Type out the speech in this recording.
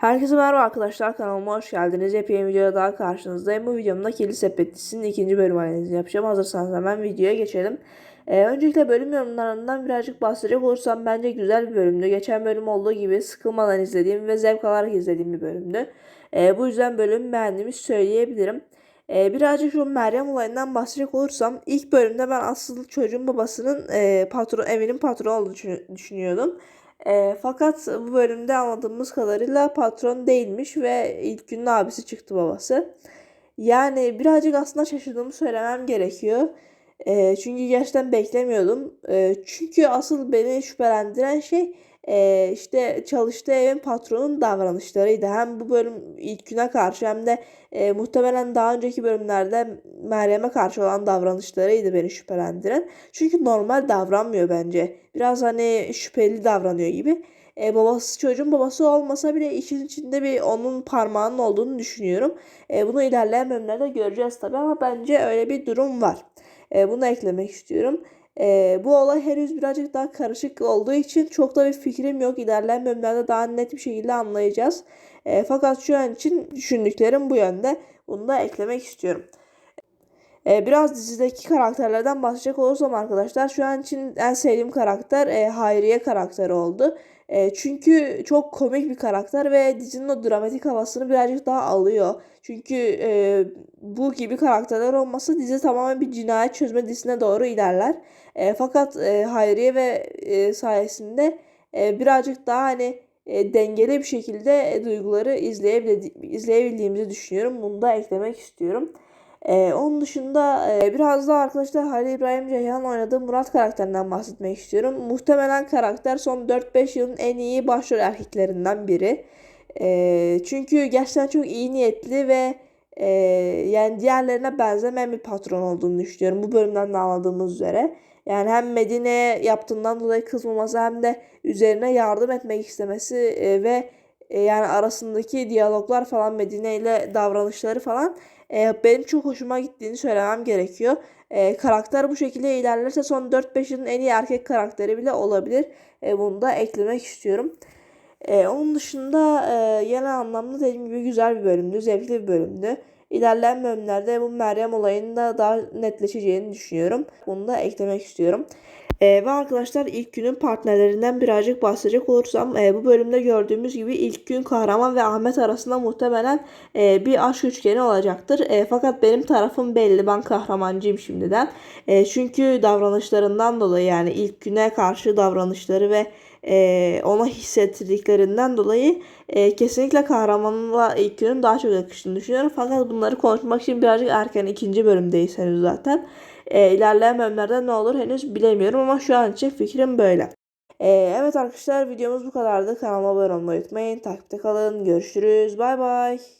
Herkese merhaba arkadaşlar kanalıma hoş geldiniz. Yepyeni videoda daha karşınızdayım. Bu videomda Kedi Sepetisi'nin ikinci bölüm analizini yapacağım. Hazırsanız hemen videoya geçelim. Ee, öncelikle bölüm yorumlarından birazcık bahsedecek olursam bence güzel bir bölümdü. Geçen bölüm olduğu gibi sıkılmadan izlediğim ve zevk alarak izlediğim bir bölümdü. Ee, bu yüzden bölüm beğendiğimi söyleyebilirim. Ee, birazcık şu Meryem olayından bahsedecek olursam ilk bölümde ben asıl çocuğun babasının e, patron evinin patronu olduğunu düşün- düşünüyordum. E, fakat bu bölümde anladığımız kadarıyla patron değilmiş ve ilk günün abisi çıktı babası. Yani birazcık aslında şaşırdığımı söylemem gerekiyor. E, çünkü gerçekten beklemiyordum. E, çünkü asıl beni şüphelendiren şey e, işte çalıştığı evin patronun davranışlarıydı. Hem bu bölüm ilk güne karşı hem de e, muhtemelen daha önceki bölümlerde Meryem'e karşı olan davranışlarıydı beni şüphelendiren. Çünkü normal davranmıyor bence. Biraz hani şüpheli davranıyor gibi. E, babası çocuğun babası olmasa bile işin içinde bir onun parmağının olduğunu düşünüyorum. E, bunu ilerleyen bölümlerde göreceğiz tabii ama bence öyle bir durum var. E, bunu eklemek istiyorum. E, bu olay henüz birazcık daha karışık olduğu için çok da bir fikrim yok. İlerleyen bölümlerde daha net bir şekilde anlayacağız. E, fakat şu an için düşündüklerim bu yönde. Bunu da eklemek istiyorum. E, biraz dizideki karakterlerden bahsedecek olursam arkadaşlar şu an için en sevdiğim karakter e, Hayriye karakteri oldu. E, çünkü çok komik bir karakter ve dizinin o dramatik havasını birazcık daha alıyor. Çünkü e, bu gibi karakterler olmasa dizi tamamen bir cinayet çözme dizisine doğru ilerler. E, fakat e, Hayriye ve e, sayesinde e, birazcık daha hani e, dengeli bir şekilde e, duyguları izleyebildi- izleyebildiğimizi düşünüyorum. Bunu da eklemek istiyorum. Ee, onun dışında e, biraz daha arkadaşlar Halil İbrahim Ceyhan oynadığı Murat karakterinden bahsetmek istiyorum. Muhtemelen karakter son 4-5 yılın en iyi başrol erkeklerinden biri. Ee, çünkü gerçekten çok iyi niyetli ve e, yani diğerlerine benzemeyen bir patron olduğunu düşünüyorum. Bu bölümden de anladığımız üzere. Yani hem Medine'ye yaptığından dolayı kızmaması hem de üzerine yardım etmek istemesi e, ve e, yani arasındaki diyaloglar falan Medine ile davranışları falan e, benim çok hoşuma gittiğini söylemem gerekiyor. E, karakter bu şekilde ilerlerse son 4-5 yılın en iyi erkek karakteri bile olabilir. E, bunu da eklemek istiyorum. E, onun dışında e, genel anlamda dediğim gibi güzel bir bölümdü, zevkli bir bölümdü. İlerleyen bölümlerde bu Meryem olayının da daha netleşeceğini düşünüyorum. Bunu da eklemek istiyorum. Ee, ve arkadaşlar ilk günün partnerlerinden birazcık bahsedecek olursam e, bu bölümde gördüğümüz gibi ilk gün Kahraman ve Ahmet arasında muhtemelen e, bir aşk üçgeni olacaktır. E, fakat benim tarafım belli ben kahramancıyım şimdiden. E, çünkü davranışlarından dolayı yani ilk güne karşı davranışları ve e, ona hissettirdiklerinden dolayı e, kesinlikle kahramanla ilk günün daha çok yakıştığını düşünüyorum. Fakat bunları konuşmak için birazcık erken ikinci bölümdeyiz henüz zaten. E, ilerleyen bölümlerde ne olur henüz bilemiyorum ama şu an için fikrim böyle. E, evet arkadaşlar videomuz bu kadardı. Kanalıma abone olmayı unutmayın. Takipte kalın. Görüşürüz. Bay bay.